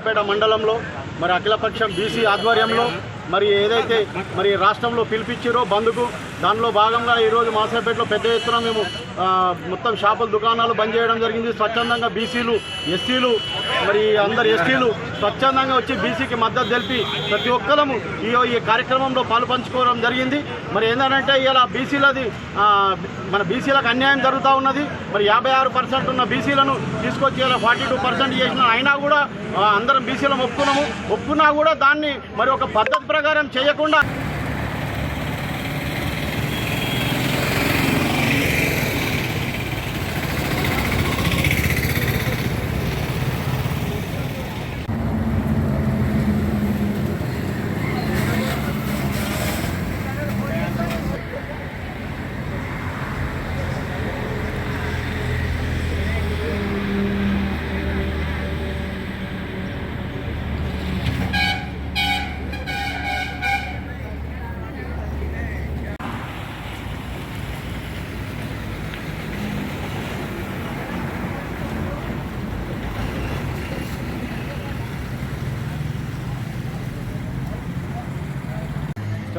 పేట మండలంలో మరి అఖిలపక్షం బీసీ ఆధ్వర్యంలో మరి ఏదైతే మరి రాష్ట్రంలో పిలిపించారో బంద్కు దానిలో భాగంగా ఈరోజు మాసాపేటలో పెద్ద ఎత్తున మేము మొత్తం షాపుల దుకాణాలు బంద్ చేయడం జరిగింది. స్వచ్ఛందంగా బీసీలు ఎస్సీలు మరి అందరు ఎస్టీలు స్వచ్ఛందంగా వచ్చి బీసీకి మద్దతు తెలిపి ప్రతి ఒక్కరము ఈ ఈ కార్యక్రమంలో పాలు పంచుకోవడం జరిగింది. మరి ఏంటంటే ఇలా బీసీలది మన బీసీలకు అన్యాయం జరుగుతూ ఉన్నది. మరి యాభై ఆరు పర్సెంట్ ఉన్న బీసీలను తీసుకొచ్చి ఇలా ఫార్టీ టూ పర్సెంట్ చేసిన అయినా కూడా అందరం బీసీలను ఒప్పుకున్నాము. ఒప్పుకున్నా కూడా దాన్ని మరి ఒక పద్ధతి ప్రకారం చేయకుండా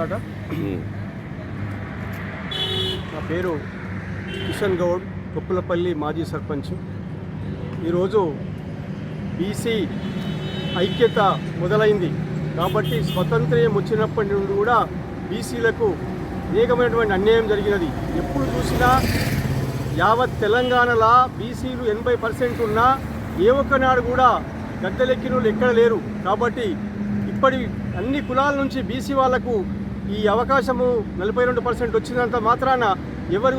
స్టార్ట్ నా పేరు కిషన్ గౌడ్ కొప్పులపల్లి మాజీ సర్పంచ్. ఈరోజు బీసీ ఐక్యత మొదలైంది. కాబట్టి స్వతంత్రం వచ్చినప్పటి నుండి కూడా బీసీలకు అనేకమైనటువంటి అన్యాయం జరిగినది. ఎప్పుడు చూసినా యావత్ తెలంగాణలో బీసీలు ఎనభై పర్సెంట్ ఉన్నా ఏ ఒక్కనాడు కూడా గద్దెలెక్కిన వాళ్ళు ఎక్కడ లేరు. కాబట్టి ఇప్పటి అన్ని కులాల నుంచి బీసీ వాళ్ళకు ఈ అవకాశము నలభై రెండు పర్సెంట్ వచ్చినంత మాత్రాన ఎవరు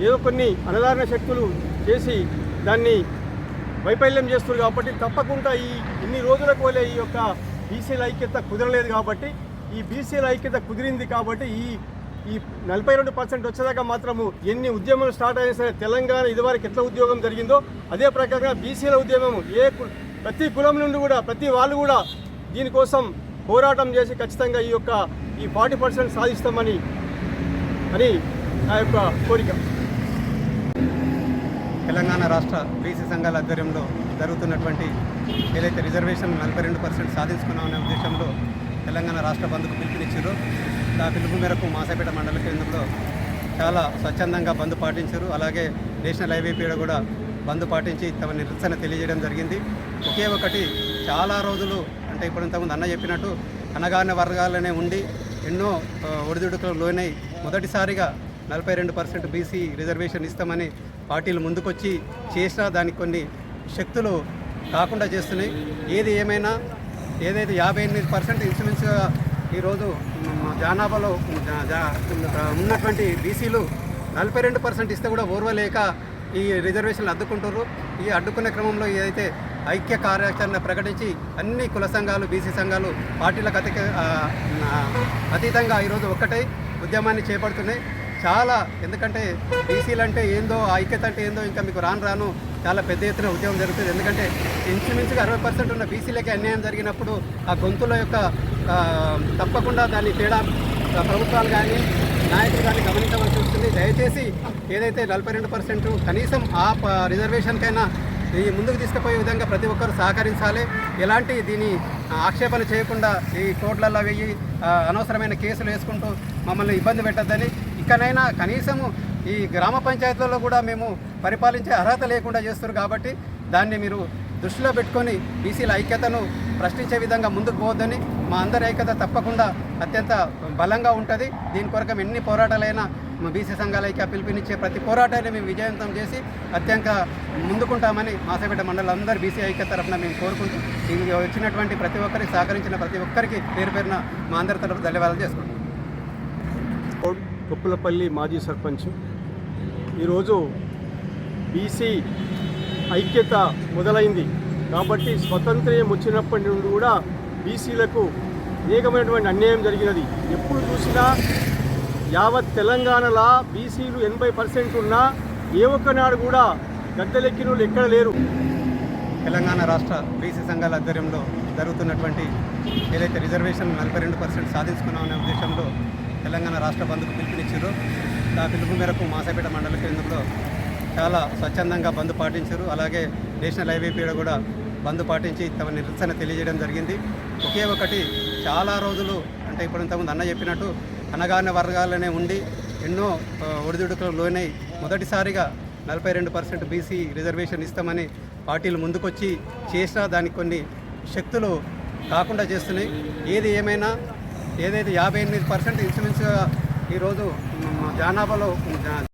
ఏదో కొన్ని అనధారణ శక్తులు చేసి దాన్ని వైఫల్యం చేస్తున్నారు కాబట్టి తప్పకుండా ఈ ఇన్ని రోజులకు వలే ఈ యొక్క బీసీల ఐక్యత కుదరలేదు కాబట్టి ఈ బీసీల ఐక్యత కుదిరింది కాబట్టి ఈ ఈ నలభై రెండు పర్సెంట్ వచ్చేదాకా మాత్రము ఎన్ని ఉద్యమాలు స్టార్ట్ అయినా సరే తెలంగాణ ఇదివరకు ఎట్లా ఉద్యోగం జరిగిందో అదే ప్రకారంగా బీసీల ఉద్యమం ఏ ప్రతి కులం నుండి కూడా ప్రతి వాళ్ళు కూడా దీనికోసం పోరాటం చేసి ఖచ్చితంగా ఈ యొక్క ఈ ఫార్టీ పర్సెంట్ సాధిస్తామని అని నా యొక్క కోరిక. తెలంగాణ రాష్ట్ర బీసీ సంఘాల ఆధ్వర్యంలో జరుగుతున్నటువంటి ఏదైతే రిజర్వేషన్ నలభై రెండు పర్సెంట్ సాధించుకున్నామనే ఉద్దేశంలో తెలంగాణ రాష్ట్ర బంధుకు పిలుపునిచ్చారు. ఆ పిలుపు మేరకు మాసాపేట మండల కేంద్రంలో చాలా స్వచ్ఛందంగా బంద్ పాటించారు. అలాగే నేషనల్ హైవే పీడ కూడా బంద్ పాటించి తమ నిరసన తెలియజేయడం జరిగింది. ఒకే ఒకటి చాలా రోజులు అంటే ఇప్పుడు ఇంతకుముందు అన్న చెప్పినట్టు అనగాన వర్గాలనే ఉండి ఎన్నో ఆ, ఒడిదుడుకులు లోనై మొదటిసారిగా నలభై రెండు పర్సెంట్ బీసీ రిజర్వేషన్ ఇస్తామని పార్టీలు ముందుకొచ్చి చేసినా దానికి కొన్ని శక్తులు కాకుండా చేస్తున్నాయి. ఏది ఏమైనా ఏదైతే యాభై ఎనిమిది పర్సెంట్ ఇన్సూరెన్స్గా ఈరోజు జానాభాలో జనాభాలో ఉన్నటువంటి బీసీలు నలభై రెండు పర్సెంట్ ఇస్తే కూడా ఓర్వలేక ఈ రిజర్వేషన్లు అడ్డుకుంటారు ఈ అడ్డుకునే క్రమంలో ఏదైతే ఐక్య కార్యాచరణ ప్రకటించి అన్ని కుల సంఘాలు బీసీ సంఘాలు పార్టీలకు అతి అతీతంగా ఈరోజు ఒక్కటై ఉద్యమాన్ని చేపడుతున్నాయి. చాలా ఎందుకంటే బీసీలు అంటే ఏందో ఐక్యత అంటే ఏందో ఇంకా మీకు రాను రాను చాలా పెద్ద ఎత్తున ఉద్యమం జరుగుతుంది. ఎందుకంటే ఇంచుమించుగా అరవై పర్సెంట్ ఉన్న బీసీలకి అన్యాయం జరిగినప్పుడు ఆ గొంతుల యొక్క తప్పకుండా దాన్ని తేడా ప్రభుత్వాలు కానీ నాయకులు దాన్ని గమనించవలసి వస్తుంది. దయచేసి ఏదైతే నలభై రెండు పర్సెంట్ కనీసం ఆ ప- రిజర్వేషన్కైనా ఈ ముందుకు తీసుకుపోయే విధంగా ప్రతి ఒక్కరు సహకరించాలి. ఎలాంటి దీని ఆక్షేపణ చేయకుండా ఈ కోట్లలో వెయ్యి అనవసరమైన కేసులు వేసుకుంటూ మమ్మల్ని ఇబ్బంది పెట్టద్దని ఇకనైనా కనీసము ఈ గ్రామ పంచాయతీలలో కూడా మేము పరిపాలించే అర్హత లేకుండా చేస్తారు కాబట్టి దాన్ని మీరు దృష్టిలో పెట్టుకొని బీసీల ఐక్యతను ప్రశ్నించే విధంగా ముందుకు పోవద్దని మా అందరి ఐక్యత తప్పకుండా అత్యంత బలంగా ఉంటుంది. దీని కొరకు ఎన్ని పోరాటాలైనా మా బీసీ సంఘాల పిలుపునిచ్చే ప్రతి పోరాటాన్ని మేము విజయవంతం చేసి అత్యంత ముందుకుంటామని మాసపేట మండలం అందరూ బీసీ ఐక్యత తరఫున మేము కోరుకుంటూ ఇది వచ్చినటువంటి ప్రతి ఒక్కరికి సహకరించిన ప్రతి ఒక్కరికి పేరు పేరున మా అందరి తరఫు ధన్యవాదాలు చేసుకుంటాం గౌడ్ కొప్పులపల్లి మాజీ సర్పంచ్. ఈరోజు బీసీ ఐక్యత మొదలైంది. కాబట్టి స్వతంత్రం వచ్చినప్పటి నుండి కూడా బీసీలకు అనేకమైనటువంటి అన్యాయం జరిగినది. ఎప్పుడు చూసినా యావత్ తెలంగాణలో బీసీలు ఎనభై పర్సెంట్ ఉన్నా ఏ ఒక్కనాడు కూడా గద్దెలెక్కిన వాళ్ళు ఎక్కడ లేరు. తెలంగాణ రాష్ట్ర బీసీ సంఘాల ఆధ్వర్యంలో జరుగుతున్నటువంటి ఏదైతే రిజర్వేషన్ నలభై రెండు పర్సెంట్ సాధించుకున్నామనే ఉద్దేశంలో తెలంగాణ రాష్ట్ర బంద్కు పిలుపునిచ్చారు. ఆ పిలుపు మేరకు మాసాపేట మండల కేంద్రంలో చాలా స్వచ్ఛందంగా బంద్ పాటించారు. అలాగే నేషనల్ హైవే పీడ కూడా బంద్ పాటించి తమ నిరసన తెలియజేయడం జరిగింది. ఒకే ఒకటి చాలా రోజులు అంటే ఇప్పుడు ఇంతకుముందు అన్న చెప్పినట్టు అనగానే వర్గాలనే ఉండి ఎన్నో ఒడిదుడుకులు లోనై మొదటిసారిగా నలభై రెండు పర్సెంట్ బీసీ రిజర్వేషన్ ఇస్తామని పార్టీలు ముందుకొచ్చి చేసినా దానికి కొన్ని శక్తులు కాకుండా చేస్తున్నాయి. ఏది ఏమైనా ఏదైతే యాభై ఎనిమిది పర్సెంట్ ఇన్సూరెన్స్గా ఈరోజు జానాభాలో జనాభాలో